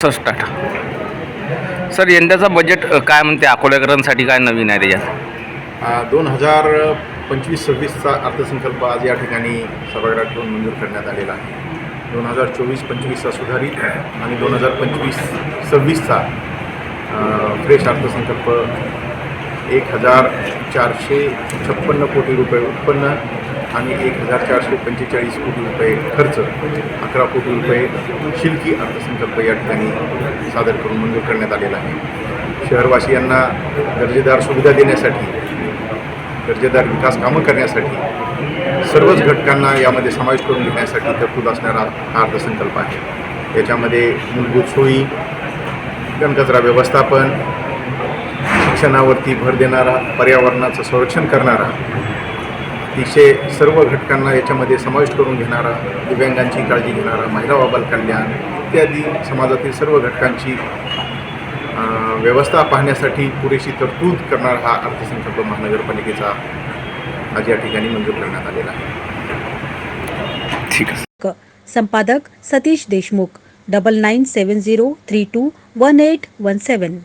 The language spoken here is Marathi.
स्टार्ट सर यंदाचा बजेट काय म्हणते? अकोल्याकरांसाठी काय नवीन आहे त्याच्यात? दोन हजार पंचवीस सव्वीसचा अर्थसंकल्प आज या ठिकाणी सभागृहात ठेवून मंजूर करण्यात आलेला आहे. दोन हजार चोवीस पंचवीसचा सुधारित आणि दोन हजार पंचवीस सव्वीसचा फ्रेश अर्थसंकल्प एक हजार चारशे छप्पन्न कोटी रुपये उत्पन्न आणि एक हजार चारशे पंचेचाळीस कोटी रुपये खर्च अकरा कोटी रुपये शिल्की अर्थसंकल्प या ठिकाणी सादर करून मंजूर करण्यात आलेला आहे. शहरवासियांना दर्जेदार सुविधा देण्यासाठी दर्जेदार विकास कामं करण्यासाठी सर्वच घटकांना यामध्ये समावेश करून घेण्यासाठी तरतूद असणारा हा अर्थसंकल्प आहे. याच्यामध्ये मूलभूत सोयी घनकचरा व्यवस्थापन शिक्षणावरती भर देणारा पर्यावरणाचं संरक्षण करणारा अतिशय सर्व घटकांना याच्यामध्ये समावेश करून घेणारा दिव्यांगांची काळजी घेणारा महिला व बाल कल्याण इत्यादी समाजातील सर्व घटकांची व्यवस्था पाहण्यासाठी पुरेशी तरतूद करणारा हा अर्थसंकल्प महानगरपालिकेचा आज या ठिकाणी मंजूर करण्यात आलेला आहे. ठीक आहे. संपादक Satish Deshmukh double nine seven zero three two one eight one seven